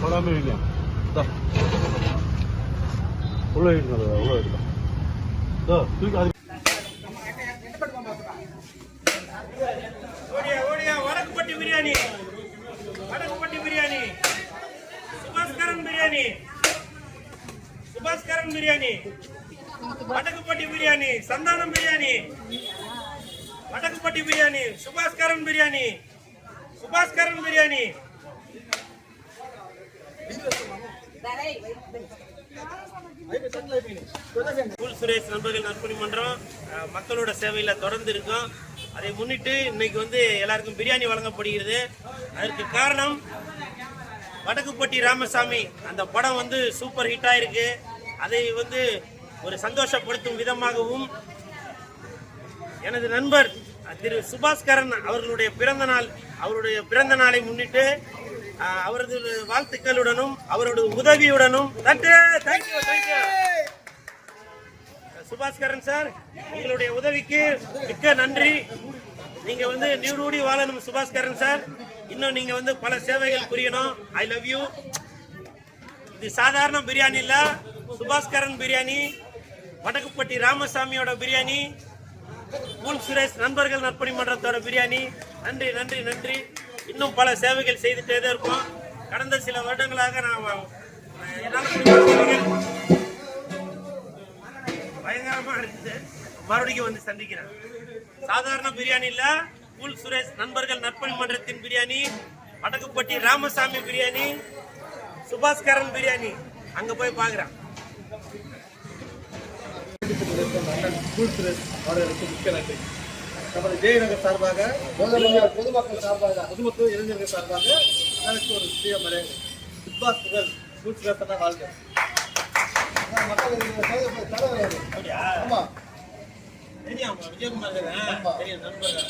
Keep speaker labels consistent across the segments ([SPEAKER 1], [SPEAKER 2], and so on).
[SPEAKER 1] கொடாமல் வைங்க உள்ள வைக்கணும் உள்ள வைக்கணும் தூக்கி அது
[SPEAKER 2] வடக்குப்பட்டி பிரியாணி. வடக்குப்பட்டி பிரியாணி. சுபாஸ்கரன் பிரியாணி. சுபாஸ்கரன் பிரியாணி. வடக்குப்பட்டி பிரியாணி. சந்தானம் பிரியாணி. வடக்குப்பட்டி பிரியாணி. சுபாஸ்கரன் பிரியாணி. சுபாஸ்கரன் பிரியாணி. சுரேஷ் நண்பர்கள் நற்பணி மன்றம் மக்களோட சேவையில தொடர்ந்து இருக்கும். அதை முன்னிட்டு இன்னைக்கு வந்து எல்லாருக்கும் பிரியாணி வழங்கப்படுகிறது. அதற்கு காரணம் வடக்குப்பட்டி ராமசாமி. அந்த படம் வந்து சூப்பர் ஹிட் ஆயிருக்கு. அதை வந்து ஒரு சந்தோஷப்படுத்தும் விதமாகவும் எனது நண்பர் திரு சுபாஸ்கரன் அவர்களுடைய பிறந்த நாள் அவருடைய பிறந்த நாளை முன்னிட்டு அவரது வாழ்த்துக்களுடனும் அவரது உதவியுடனும். தட்டு! தேங்க்யூ தேங்க்யூ சுபாஸ்கரன் சார் உங்களுடைய உதவிக்கு மிக்க நன்றி. நீங்க வந்து நீடூடி வாழணும் சுபாஸ்கரன் சார். இன்னும் நீங்க வந்து பல சேவைகள் புரியணும். ஐ லவ் யூ இது சாதாரண பிரியாணி இல்ல. சுபாஸ்கரன் பிரியாணி வடக்குப்பட்டி ராமசாமியோட பிரியாணி கூல் சுரேஷ் நண்பர்கள் நற்பணி மன்றத்தோட பிரியாணி. நன்றி நன்றி நன்றி. இன்னும் பல சேவைகள் செய்துட்டே தான் இருப்போம் கடந்த சில வருடங்களாக நான் என்னால முடிஞ்ச பயங்கரமா மறுபடியும் வந்து சந்திக்கிறேன். சாதாரண பிரியாணி இல்ல. கூல் சுரேஷ் நண்பர்கள் நற்பணி மன்றத்தின் பிரியாணி வடக்குப்பட்டி ராமசாமி பிரியாணி சுபாஸ்கரன் பிரியாணி. அங்க போய் பாக்குறேன்.
[SPEAKER 3] அவர்களுக்கு மிக்க நன்றி நமது ஜெயநகர் சார்பாக பொதுமக்கள் சார்பாக பொதுமக்கள் இளைஞர்கள் சார்பாக எனக்கு ஒரு சிறிய மரியாதை. சுபாஷ் புகழ் கூட்டுறத்தன வாழ்க்கை
[SPEAKER 2] அப்படியா?
[SPEAKER 3] ஆமா.
[SPEAKER 2] தெரியும் விஜயகுமார் தானே? தெரியும் நண்பர்கள்.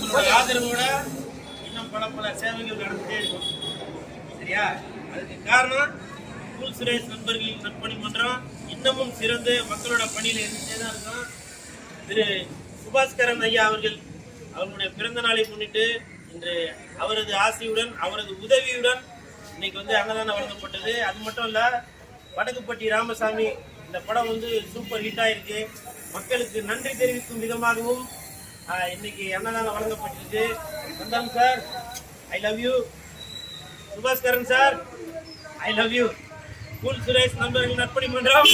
[SPEAKER 2] உங்களுடைய ஆதரவோட இன்னும் பல பல சேவைகள் இருக்கும். சரியா? அதுக்கு காரணம் கூல் சுரேஷ் நண்பர்கள் நற்பணி மன்றம் இன்னமும் சிறந்து மக்களோட பணியில் இருந்துட்டே தான் இருக்கும். திரு சுபாஸ்கரன் ஐயா அவர்கள் அவர்களுடைய பிறந்த நாளை முன்னிட்டு இன்று அவரது ஆசையுடன் அவரது உதவியுடன் இன்னைக்கு வந்து அன்னதானம் வழங்கப்பட்டது. அது மட்டும் இல்ல வடக்குப்பட்டி ராமசாமி இந்த படம் வந்து சூப்பர் ஹிட் ஆயிருக்கு. மக்களுக்கு நன்றி தெரிவிக்கும் விதமாகவும் இன்னைக்கு அன்னதானம் வழங்கப்பட்டிருக்கு. வந்தாங்க sir. I love you Subaskaran sir I love you cool Suresh நண்பர்கள் நற்பணி மன்றம்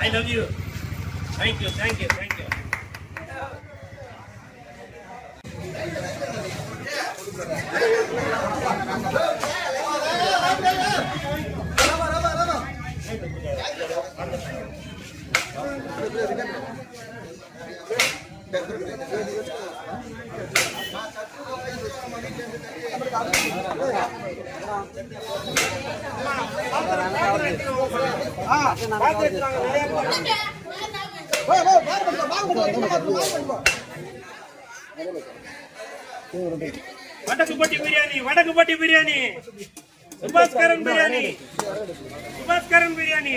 [SPEAKER 2] I love you thank you thank you thank you Thank you. வடக்கு பட்டி பிரியாணி வடக்கு பட்டி பிரியாணி. சுபாஸ்கரன் பிரியாணி. சுபாஸ்கரன் பிரியாணி.